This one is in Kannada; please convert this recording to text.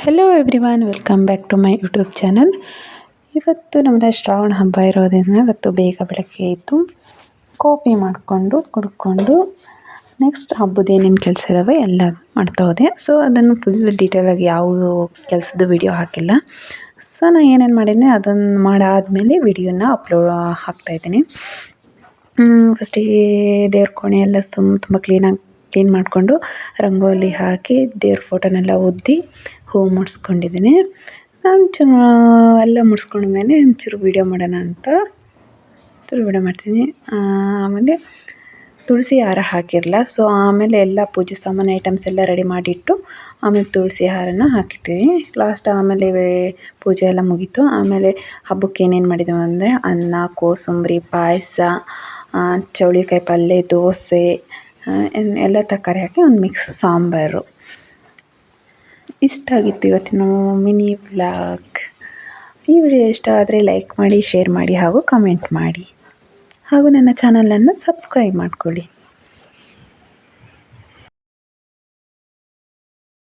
Hello everyone welcome back to my YouTube channel ಇವತ್ತು ನಮ್ಮದು ಶ್ರಾವಣ ಹಬ್ಬ ಇರೋದ್ರಿಂದ ಇವತ್ತು ಬೇಗ ಬೆಳಗ್ಗೆ ಇತ್ತು ಕಾಫಿ ಮಾಡಿಕೊಂಡು, ಕುಡ್ಕೊಂಡು ನೆಕ್ಸ್ಟ್ ಹಬ್ಬದ ಏನೇನು ಕೆಲಸ ಇದ್ದಾವೆ ಎಲ್ಲ ಮಾಡ್ತಾ ಹೋದೆ. ಸೊ ಅದನ್ನು ಫುಲ್ ಡೀಟೇಲಾಗಿ ಯಾವ ಕೆಲಸದ ವಿಡಿಯೋ ಹಾಕಿಲ್ಲ. ಸೊ ನಾನು ಏನೇನು ಮಾಡಿದ್ದೆ ಅದನ್ನು ಮಾಡಾದಮೇಲೆ ವಿಡಿಯೋನ ಅಪ್ಲೋಡ್ ಹಾಕ್ತಾಯಿದ್ದೀನಿ ಫಸ್ಟಿಗೆ ದೇವ್ರ ಕೋಣೆ ಎಲ್ಲ ಸುಮ್ ತುಂಬ ಕ್ಲೀನಾಗಿ ಕ್ಲೀನ್ ಮಾಡಿಕೊಂಡು ರಂಗೋಲಿ ಹಾಕಿ ದೇವ್ರ ಫೋಟೋನೆಲ್ಲ ಒತ್ತಿ ಹೂ ಮುಡ್ಸ್ಕೊಂಡಿದ್ದೀನಿ. ಒಂಚೂರು ಎಲ್ಲ ಮುಡ್ಸ್ಕೊಂಡ್ಮೇಲೆ ಒಂಚೂರು ವೀಡಿಯೋ ಮಾಡೋಣ ಅಂತ ಒಂಚೂರು ವೀಡಿಯೋ ಮಾಡ್ತೀನಿ. ಆಮೇಲೆ ತುಳಸಿ ಹಾರ ಹಾಕಿರಲ್ಲ ಸೊ ಆಮೇಲೆ ಎಲ್ಲ ಪೂಜೆ ಸಾಮಾನು ಐಟಮ್ಸ್ ಎಲ್ಲ ರೆಡಿ ಮಾಡಿಟ್ಟು ಆಮೇಲೆ ತುಳಸಿ ಹಾರನ ಹಾಕಿಟ್ಟಿದ್ದೀನಿ ಲಾಸ್ಟ್ ಆಮೇಲೆ ಪೂಜೆ ಎಲ್ಲ ಮುಗೀತು. ಆಮೇಲೆ ಹಬ್ಬಕ್ಕೆ ಏನೇನು ಮಾಡಿದ್ದೀವಿ ಅಂದರೆ ಅನ್ನ, ಕೋಸಂಬರಿ, ಪಾಯಸ ಚೌಳಿಕಾಯಿ ಪಲ್ಯ ದೋಸೆ ಎಲ್ಲ ತರಕಾರಿ ಹಾಕಿ ಒಂದು ಮಿಕ್ಸ್ ಸಾಂಬಾರು. ಇಷ್ಟ ಆಗಿತ್ತು ಇವತ್ತಿನ ಮಿನಿ ವ್ಲಾಗ್. ಈ ವಿಡಿಯೋ ಇಷ್ಟ ಆದರೆ ಲೈಕ್ ಮಾಡಿ ಶೇರ್ ಮಾಡಿ ಹಾಗೂ ಕಮೆಂಟ್ ಮಾಡಿ. ಹಾಗೂ ನನ್ನ ಚಾನಲನ್ನು ಸಬ್ಸ್ಕ್ರೈಬ್ ಮಾಡ್ಕೊಳ್ಳಿ.